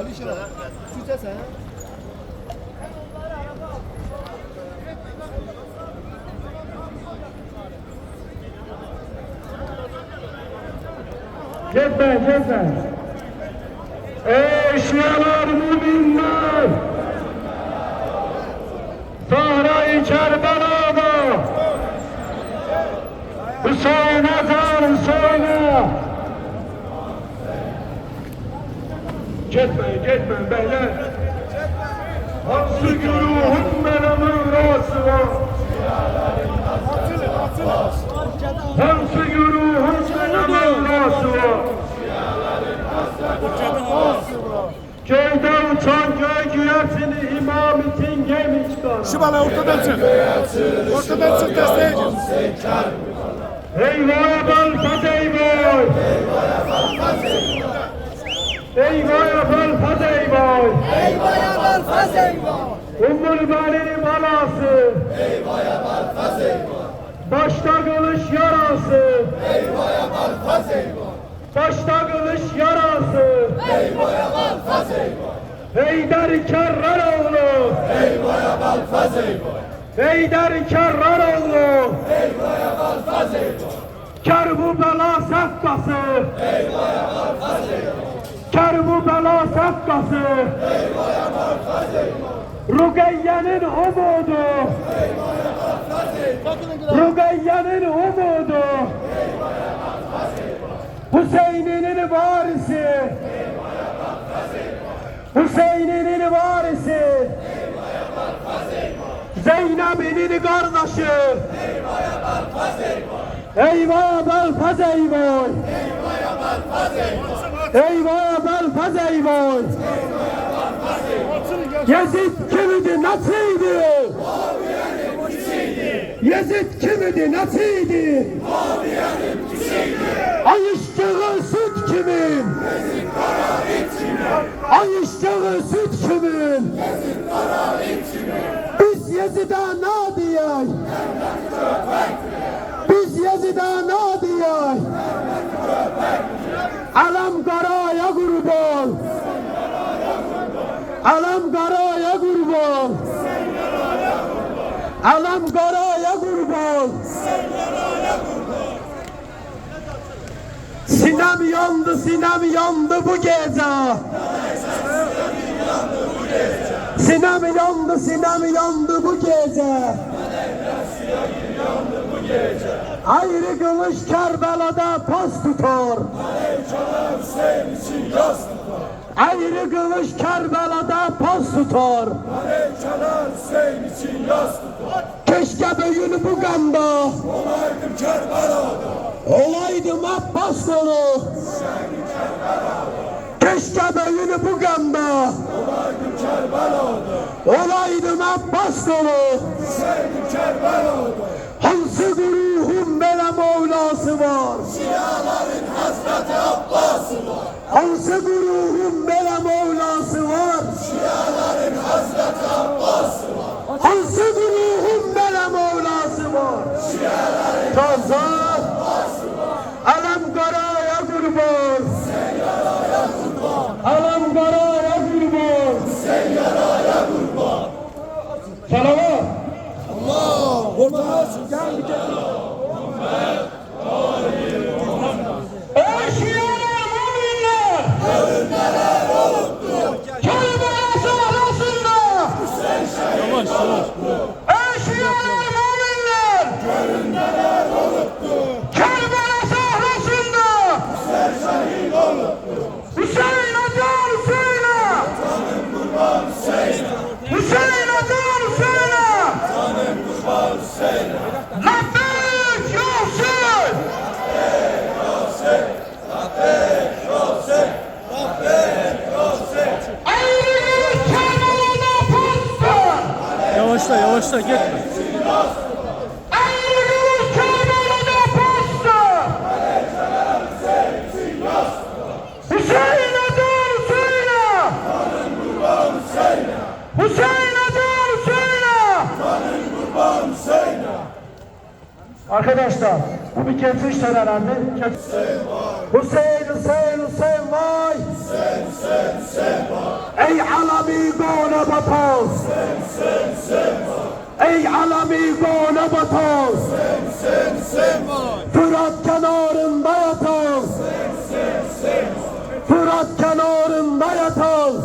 Alişan. Süte sen. Gitme gitme. Eşyalar müminler. Sahra-i Kerbela'da. Hüseyin Ezan söyle. Gitmeyin gitmeyin beyler. Hansı güruhun benim rası var. Hansı güruhun benim rası var. Köyde uçan köy güyersini imamitin gemi çıkar. Şu bana ortadan çık. Ortadan çık desteğe. Eyvah bal eyvah. Eyvah bal eyvah. Eyvaya var faz eyvah. Ummul Bali'nin balası. Başta kılıç yarası. Başta kılıç yarası. Heydar Kerraroğlu. Heydar Kerraroğlu. Kar bu bela sakkası. Kar bu bela sakkası. Rugayye'nin umudu. Rugayye'nin umudu. Hüseyin'in varisi. Hüseyin'in varisi. Zeynep'in kardeşi. Eyvah Belfaz eyvah. Eyvah Belfaz eyvah. Yazid kimidi nasıldı? Yazid kimidi nasıldı? Ayıştığı süt kimin? Ayıştığı süt kimin? Biz Yazid'e ne diyey? Biz Yazid'e ne diyey? Alam karaya kurban. Alam karaya kurban. Alam karaya kurban. Sinem yandı, sinem yandı bu gece. Sinem yandı, sinem yandı bu gece. Ayrı kılıç Kerbela'da pas tutar. Ayrı kılıç Kerbela'da pas tutar. Keşke bugün bu ganda Olaydım Kerbela'da. olaydım Abbas dolu. Keşke bugün bu ganda Olaydım Kerbela'da. olaydım Abbas dolu. Hüseyin Kerbela'da. Hansı güruhun böyle Mevlası var. Şiaların Hazreti Abbas'ı var. Hansı güruhun böyle Mevlası var. Şiaların Hazreti Abbas'ı var. Hansı güruhun böyle Mevlası var. Taza. Alam karaya kurban. Alam karaya kurban. Salavat. Ortadan çık. Gel bir Arkadaşlar bu bir geçiş töreni. Hüseyin Hüseyin Hüseyin vay! Atos Ey alemi gole batos! Fırat kenarında yatoz Fırat kenarında yatoz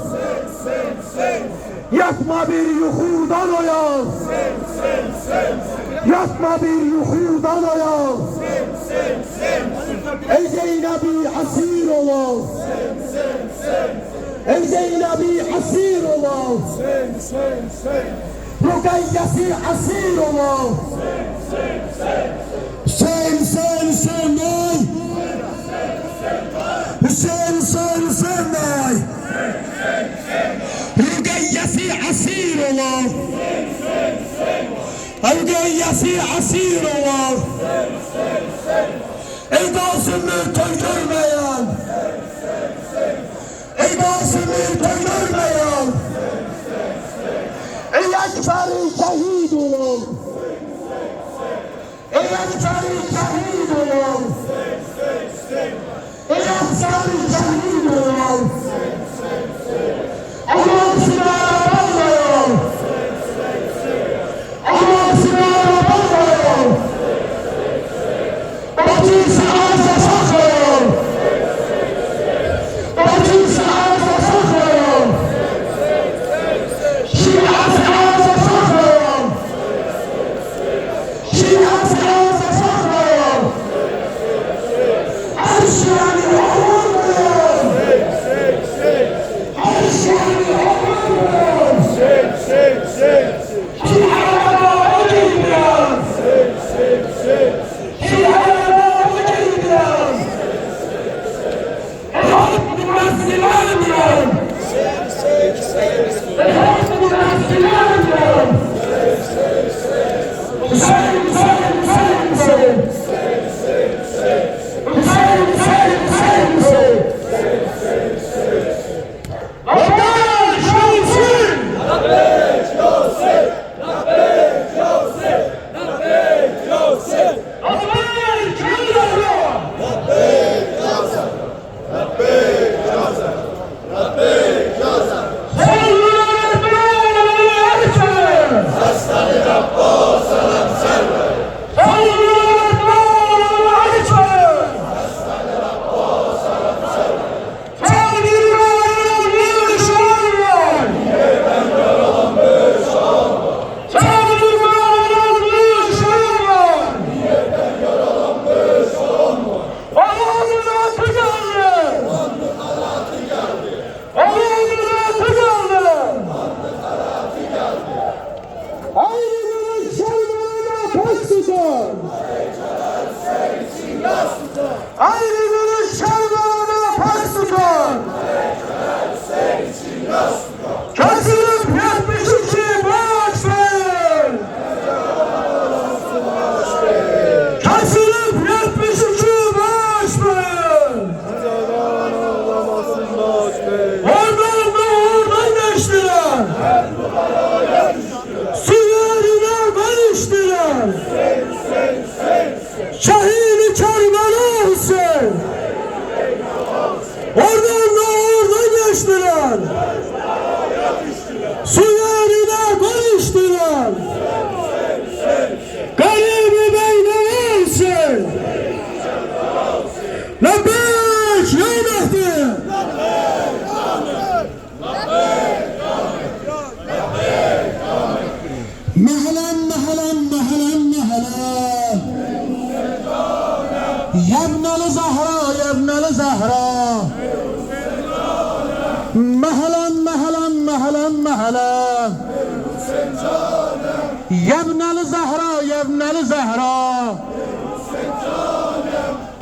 Yatma bir yuhurdan oyaz Yatma bir yuhurdan oyaz Ey Zeynep'i asir olas Ey Zeynep'i asir olas Rukayyesi asir olas Hüseyin Hüseyin Hüseyin Bey Hüseyin Hüseyin Hüseyin Bey Rukayyesi asir Rukayyesi asir olas Ey Toy görmeyen. Ey Kasım'ı toy görmeyen. Ey Ekber'i şehit olun. Ey Ekber'i şehit olun. Ey Ekber'i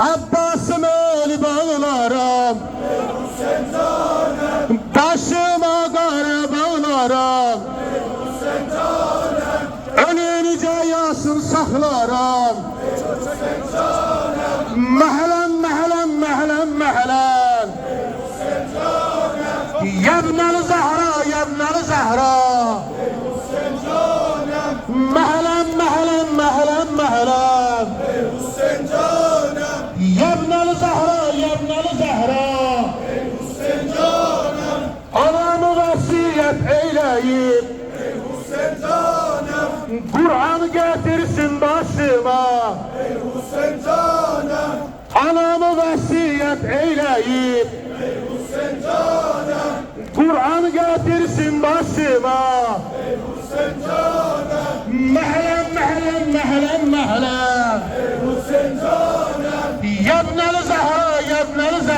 Abbas'ım ölü bağlarım Başıma gideyim Ey Hüseyin canım Kur'an getirsin başıma. Ey Hüseyin canım Anamı vasiyet eyleyim Ey Hüseyin canım Kur'an getirsin başıma. Ey Hüseyin canım Mehlen mehlen mehlen mehlen Ey Hüseyin canım Yabnel Zahra yabnel Zahra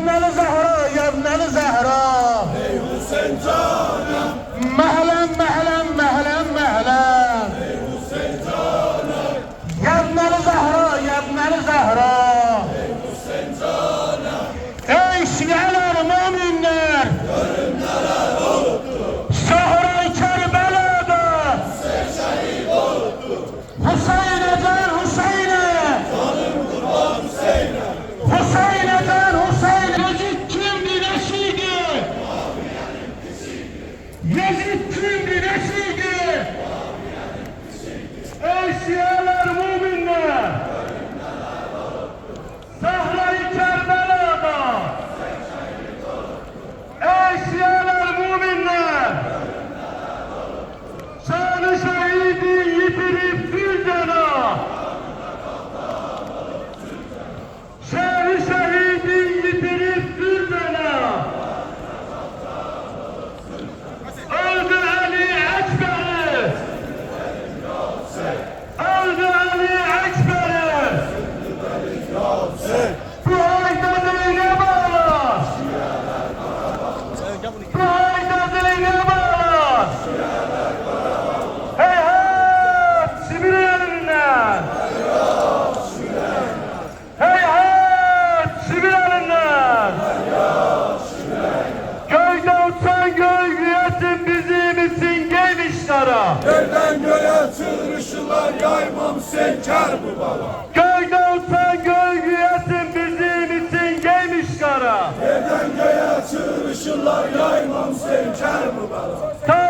acknowledge Türk cümle nesildi. Eşya. Evden göğe çığır ışınlar yaymam sen kar bu.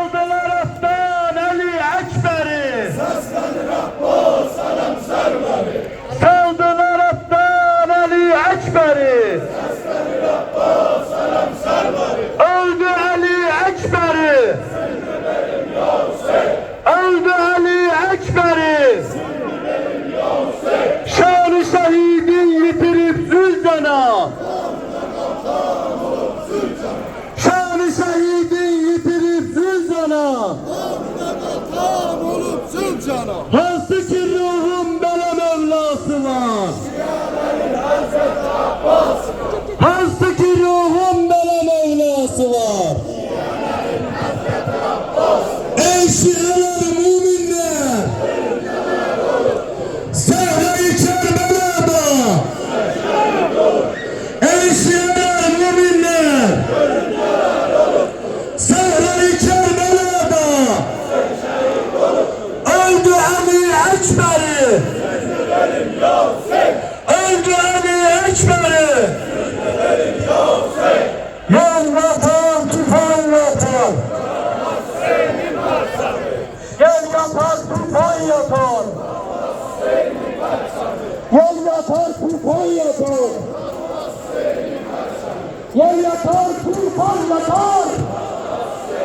yatar.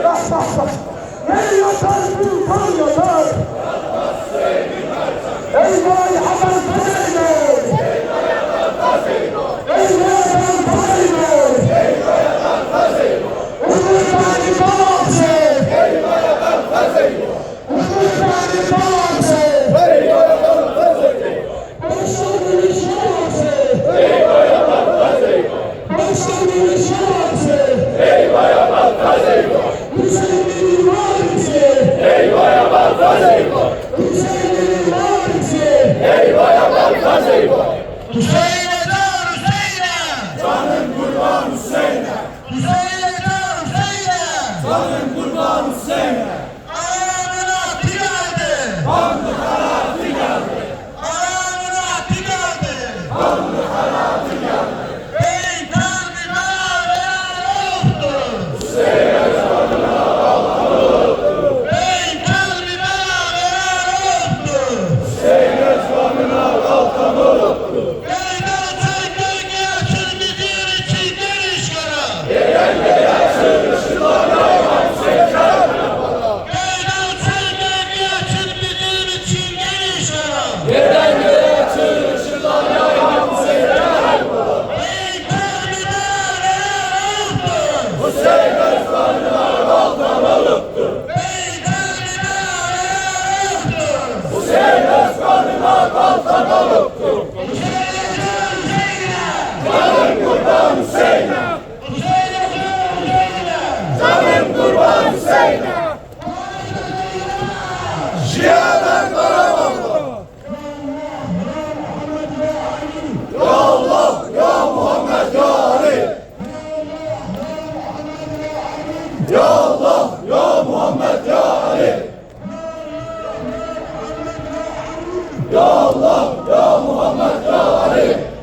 Bak bak bak. Yer yatar, bir yatar. Eyvah Ya Allah, Ya Muhammed, Ya Ali. Ya Allah, Ya Muhammed, Ya Ali.